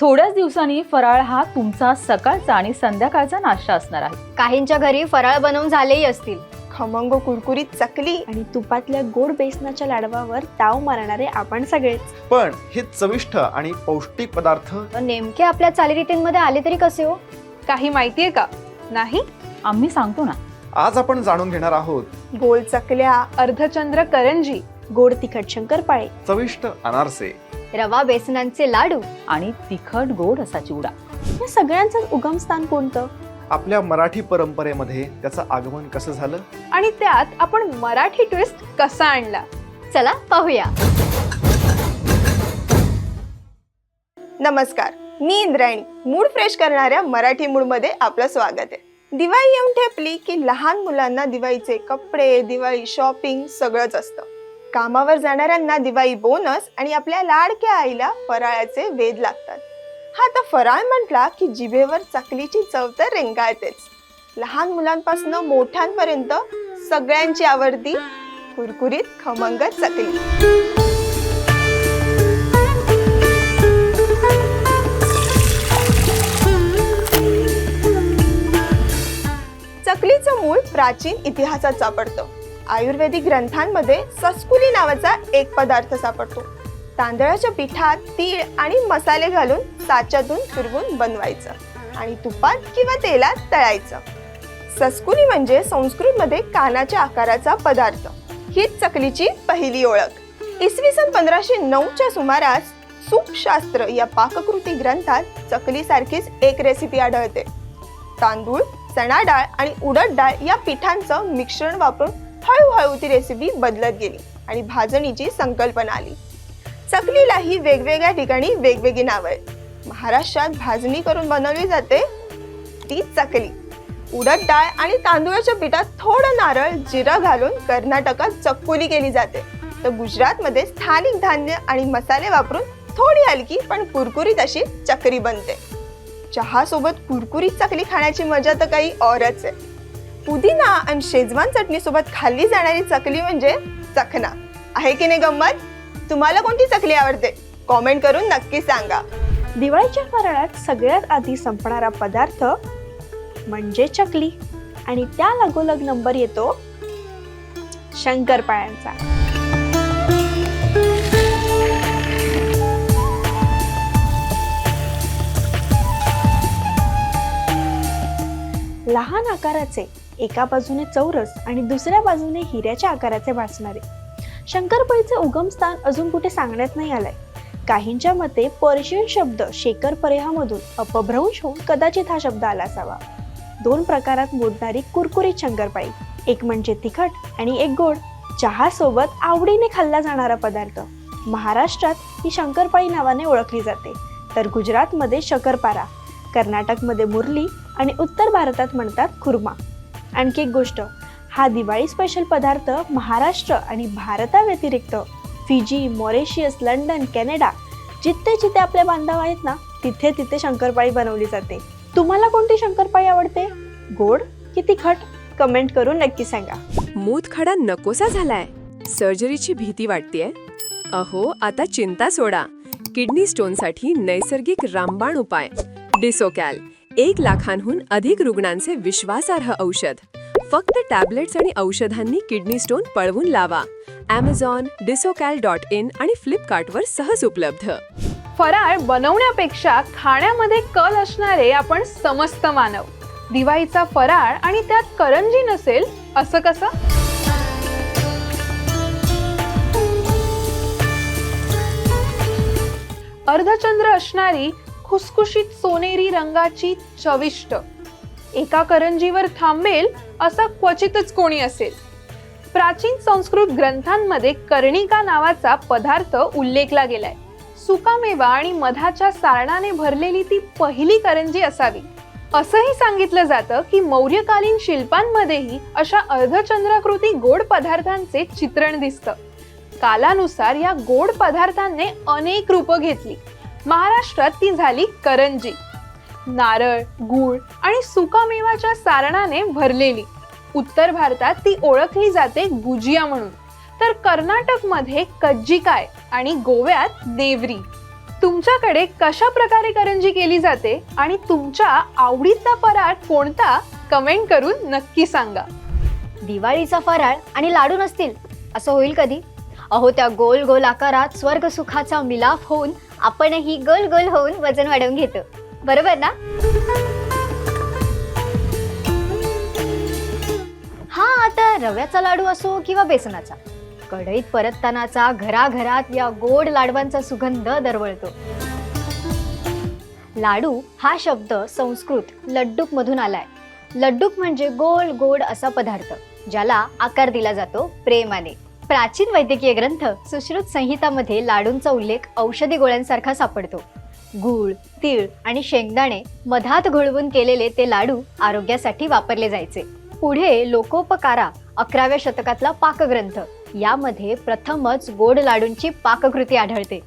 थोड्याच दिवसांनी फराळ हा तुमचा सकाळचा आणि संध्याकाळचा नाश्ता असणार आहे. काहींच्या घरी फराळ बनवून झालेही असतील. खमंग कुरकुरीत चकली आणि तुपातल्या गोड बेसनाच्या लाडवावर ताव मारणारे आपण सगळेच. पण हे चविष्ट आणि पौष्टिक पदार्थ नेमके आपल्या चालीरीतींमध्ये आले तरी कसे हो? काही माहितीये का? नाही? आम्ही सांगतो ना. आज आपण जाणून घेणार आहोत. गोल चकल्या अर्धचंद्र करंजी गोड तिखट शंकरपाळे चविष्ट अनारसे. रवा बेसनांचे लाडू आणि तिखट गोड असा चिवडा. या सगळ्यांचं उगमस्थान कोणतं? आपल्या मराठी परंपरेमध्ये त्याचं आगमन कसं झालं? आणि त्यात आपण मराठी ट्विस्ट कसा आणला? चला पाहूया. नमस्कार मी इंद्रायणी. मूड फ्रेश करणाऱ्या मराठी मूडमध्ये आपलं स्वागत आहे. दिवाळी येऊन ठेपली की लहान मुलांना दिवाळीचे कपडे दिवाळी शॉपिंग सगळंच असतं. कामावर जाणाऱ्यांना दिवाळी बोनस आणि आपल्या लाडक्या आईला फराळाचे वेध लागतात. हा आता फराळ म्हटला की जिभेवर चकलीची चव तर रेंगाळतेच. लहान मुलांपासून मोठ्यांपर्यंत सगळ्यांची आवडती कुरकुरीत खमंग चकली. चकलीचं मूळ प्राचीन इतिहासात सापडतं. आयुर्वेदिक ग्रंथांमध्ये सस्कुली नावाचा एक पदार्थ सापडतो. तांदळाच्या पिठात तीळ आणि मसाले घालून साच्यातून फिरवून बनवायचं आणि तुपात किंवा तेलात तळायचं. सस्कुली म्हणजे संस्कृतमध्ये कानाच्या आकाराचा पदार्थ. हीच चकलीची पहिली ओळख. इसवी सन पंधराशे नऊच्या सुमारास सूपशास्त्र या पाककृती ग्रंथात चकलीसारखीच एक रेसिपी आढळते. तांदूळ चणा डाळ आणि उडद डाळ या पिठांचं मिश्रण वापरून हळूहळू ती रेसिपी बदलत गेली आणि भाजणीची संकल्पना आली. चकलीलाही वेगवेगळ्या ठिकाणी वेगवेगळी नावं आहेत. महाराष्ट्रात भाजणी करून बनवली जाते ती चकली. उडद डाळ आणि तांदूळाच्या पिठात थोडं नारळ जिरं घालून कर्नाटकात चक्कोली केली जाते. तर गुजरातमध्ये स्थानिक धान्य आणि मसाले वापरून थोडी हलकी पण कुरकुरीत अशी चकरी बनते. चहासोबत कुरकुरीत चकली खाण्याची मजा तर काही औरच आहे. पुदिना आणि शेजवान चटणीसोबत खाल्ली जाणारी चकली म्हणजे चखना. आहे की नाही गंमत? तुम्हाला कोणती चकली आवडते? कॉमेंट करून नक्की सांगा. दिवाळीच्या फराळात सगळ्यात आधी संपणारा पदार्थ म्हणजे चकली. आणि त्या लगोलग नंबर येतो शंकरपाळ्यांचा. लहान आकाराचे एका बाजूने चौरस आणि दुसऱ्या बाजूने हिऱ्याच्या आकाराचे भासणारे शंकरपाळीचे उगमस्थान अजून कुठे सांगण्यात नाही आलंय. काहींच्या मते पर्शियन शब्द शेकर परेहामधून अपभ्रंश होऊन कदाचित हा शब्द आला असावा. दोन प्रकारात मोडणारी कुरकुरीत शंकरपाळी एक म्हणजे तिखट आणि एक गोड चहासोबत आवडीने खाल्ला जाणारा पदार्थ. महाराष्ट्रात ही शंकरपाळी नावाने ओळखली जाते. तर गुजरातमध्ये शंकरपारा कर्नाटकमध्ये मुरली आणि उत्तर भारतात म्हणतात खुर्मा. आणखी एक गोष्ट. हा दिवाळी स्पेशल पदार्थ महाराष्ट्र आणि भारताव्यतिरिक्त फिजी मॉरेशियस लंडन कॅनडा जिथे जिथे आपले बांधव आहेत ना तिथे तिथे शंकरपाळी बनवली जाते. तुम्हाला कोणती शंकरपाळी आवडते? गोड की तिखट? कमेंट करून नक्की सांगा. मूत खडा नकोसा झालाय. सर्जरीची भीती वाटतेय? अहो आता चिंता सोडा. किडनी स्टोनसाठी नैसर्गिक रामबाण उपाय. डिसोकॅल. एक लाखांहून अधिक रुग्णांचे विश्वासार्ह औषध. फक्त टॅबलेट्स आणि औषधांनी किडनी स्टोन पळवून लावा. ॲमेझॉन डिसोकॅल डॉट इन आणि फ्लिपकार्टवर सहज उपलब्ध. फराळ बनवण्यापेक्षा खाण्यामध्ये कल असणारे आपण समस्त मानव. दिवाळीचा फराळ आणि त्यात करंजी नसेल असं कसं? अर्धचंद्र असणारी खुसखुशीत सोनेरी रंगाची चविष्ट. एका करंजीवर थांबेल असं क्वचितच कोणी असेल. प्राचीन संस्कृत ग्रंथांमध्ये कर्णिका नावाचा पदार्थ उल्लेखला गेलाय. सुकामेवा आणि मधाच्या सारणाने भरलेली ती पहिली करंजी असावी. असंही सांगितलं जातं की मौर्यकालीन शिल्पांमध्येही अशा अर्धचंद्राकृती गोड पदार्थांचे चित्रण दिसतं. कालानुसार या गोड पदार्थांनी अनेक रूपं घेतली. महाराष्ट्रात ती झाली करंजी. नारळ गूळ आणि सुकामेवाच्या सारणाने भरलेली. उत्तर भारतात ती ओळखली जाते गुजिया म्हणून. तर कर्नाटकमध्ये कज्जिकाय आणि गोव्यात देवरी. तुमच्याकडे कशा प्रकारे करंजी केली जाते आणि तुमच्या आवडीचा फराळ कोणता कमेंट करून नक्की सांगा. दिवाळीचा फराळ आणि लाडू नसतील असं होईल कधी? अहो त्या गोल गोल आकारात स्वर्ग सुखाचा मिलाफ होऊन आपणही गोल गोल होऊन वजन वाढवून घेतो. बरोबर ना? हा आता रव्याचा लाडू असो किंवा बेसनाचा. कढईत परततानाचा घराघरात या गोड लाडवांचा सुगंध दरवळतो. लाडू हा शब्द संस्कृत लड्डूक मधून आलाय. लड्डूक म्हणजे गोल गोड असा पदार्थ ज्याला आकार दिला जातो प्रेमाने. प्राचीन वैद्यकीय ग्रंथ सुश्रुत संहितामध्ये लाडूंचा उल्लेख औषधी गोळ्यांसारखा सापडतो. गूळ तीळ आणि शेंगदाणे मधात घोळवून केलेले ते लाडू आरोग्यासाठी वापरले जायचे. पुढे लोकोपकारा अकराव्या शतकातला पाकग्रंथ. यामध्ये प्रथमच गोड लाडूंची पाककृती आढळते.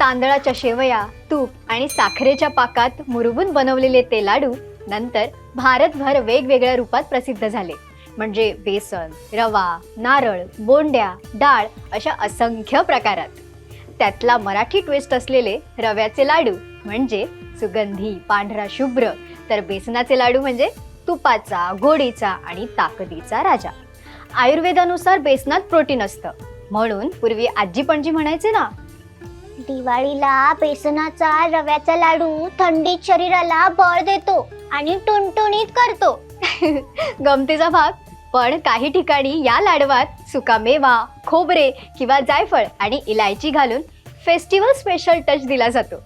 तांदळाच्या शेवया तूप आणि साखरेच्या पाकात मुरवून बनवलेले ते लाडू नंतर भारतभर वेगवेगळ्या रूपात प्रसिद्ध झाले. म्हणजे बेसन रवा नारळ बोंड्या डाळ अशा असंख्य प्रकारात. त्यातला मराठी ट्विस्ट असलेले रव्याचे लाडू म्हणजे सुगंधी पांढरा शुभ्र तर बेसनाचे लाडू म्हणजे तुपाचा गोडीचा आणि ताकदीचा राजा. आयुर्वेदानुसार बेसनात प्रोटीन असतं. म्हणून पूर्वी आजी पणजी म्हणायचे ना दिवाळीला बेसनाचा रव्याचा लाडू थंडीत शरीराला बळ देतो आणि टुणटुणीत करतो. गमतीचा भाग पण काही ठिकाणी या लाडवात सुकामेवा खोबरे किंवा जायफळ आणि इलायची घालून फेस्टिवल स्पेशल टच दिला जातो.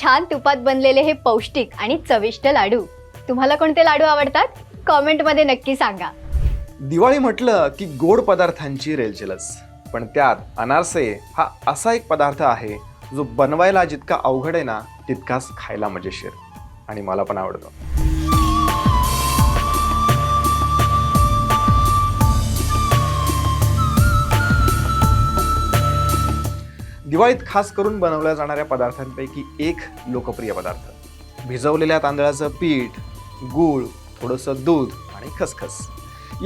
छान तुपात बनलेले हे पौष्टिक आणि चविष्ट लाडू. तुम्हाला कोणते लाडू आवडतात? कॉमेंटमध्ये नक्की सांगा. दिवाळी म्हटलं की गोड पदार्थांची रेलचेलच पण त्यात अनारसे हा असा एक पदार्थ आहे जो बनवायला जितका अवघड आहे ना तितकाच खायला मजेशीर. आणि मला पण आवडतो. दिवाळीत खास करून बनवल्या जाणाऱ्या पदार्थांपैकी एक लोकप्रिय पदार्थ. भिजवलेल्या तांदळाचं पीठ गूळ थोडंसं दूध आणि खसखस.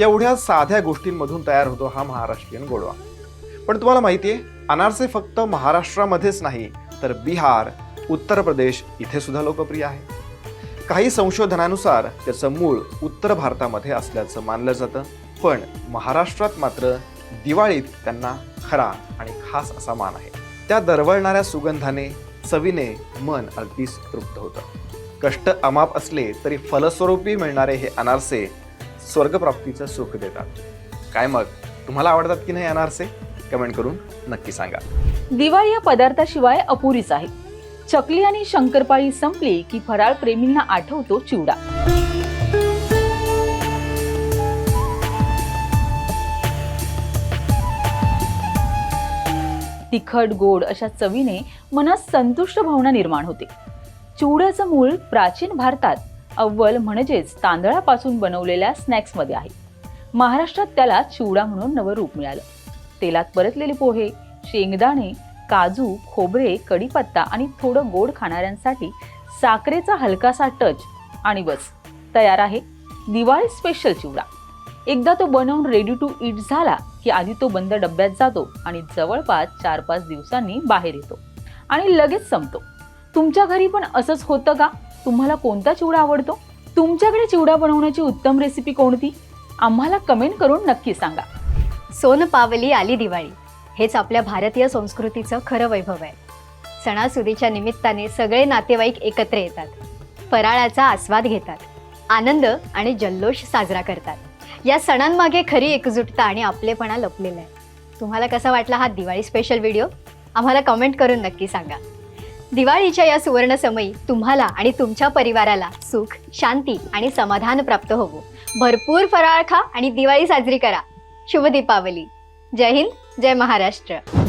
एवढ्या साध्या गोष्टींमधून तयार होतो हा महाराष्ट्रीयन गोडवा. पण तुम्हाला माहिती आहे अनारसे फक्त महाराष्ट्रामध्येच नाही तर बिहार उत्तर प्रदेश इथे सुद्धा लोकप्रिय आहे. काही संशोधनानुसार त्याचं मूळ उत्तर भारतामध्ये असल्याचं मानलं जातं. पण महाराष्ट्रात मात्र दिवाळीत त्यांना खरा आणि खास असा मान आहे. त्या दरवळणाऱ्या सुगंधाने चवीने मन अगदीच तृप्त होतं. कष्ट अमाप असले तरी फलस्वरूपी मिळणारे हे अनारसे स्वर्गप्राप्तीचं सुख देतात. काय मग? तुम्हाला आवडतात की नाही अनारसे? कमेंट करून नक्की सांगा. दिवाळी या पदार्थाशिवाय अपुरीच आहे. चकली आणि शंकरपाळी संपली की फराळ प्रेमींना आठवतो चिवडा. तिखट गोड अशा चवीने मनात संतुष्ट भावना निर्माण होते. चिवड्याचं मूळ प्राचीन भारतात अव्वल म्हणजेच तांदळापासून बनवलेल्या स्नॅक्समध्ये आहे. महाराष्ट्रात त्याला चिवडा म्हणून नवं रूप मिळालं. तेलात परतलेले पोहे शेंगदाणे काजू खोबरे कढीपत्ता आणि थोडं गोड खाणाऱ्यांसाठी साखरेचा हलकासा टच आणि बस. तयार आहे दिवाळी स्पेशल चिवडा. एकदा तो बनवून रेडी टू ईट झाला की आधी तो बंद डब्यात जातो आणि जवळपास चार पाच दिवसांनी बाहेर येतो. आणि लगेच संपतो. तुमच्या घरी पण असंच होतं का? तुम्हाला कोणता चिवडा आवडतो? तुमच्याकडे चिवडा बनवण्याची उत्तम रेसिपी कोणती? आम्हाला कमेंट करून नक्की सांगा. सोन पावली आली दिवाळी. हेच आपल्या भारतीय संस्कृतीचं खरं वैभव आहे. सणासुदीच्या निमित्ताने सगळे नातेवाईक एकत्र येतात. फराळाचा आस्वाद घेतात. आनंद आणि जल्लोष साजरा करतात. या सणांमागे खरी एकजुटता आणि आपलेपणा लपलेला आहे. तुम्हाला कसा वाटला हा दिवाळी स्पेशल व्हिडिओ आम्हाला कमेंट करून नक्की सांगा. दिवाळीच्या या सुवर्णसमयी तुम्हाला आणि तुमच्या परिवाराला सुख शांती आणि समाधान प्राप्त होवो. भरपूर फराळ खा आणि दिवाळी साजरी करा. शुभ दीपावली. जय हिंद जय महाराष्ट्र.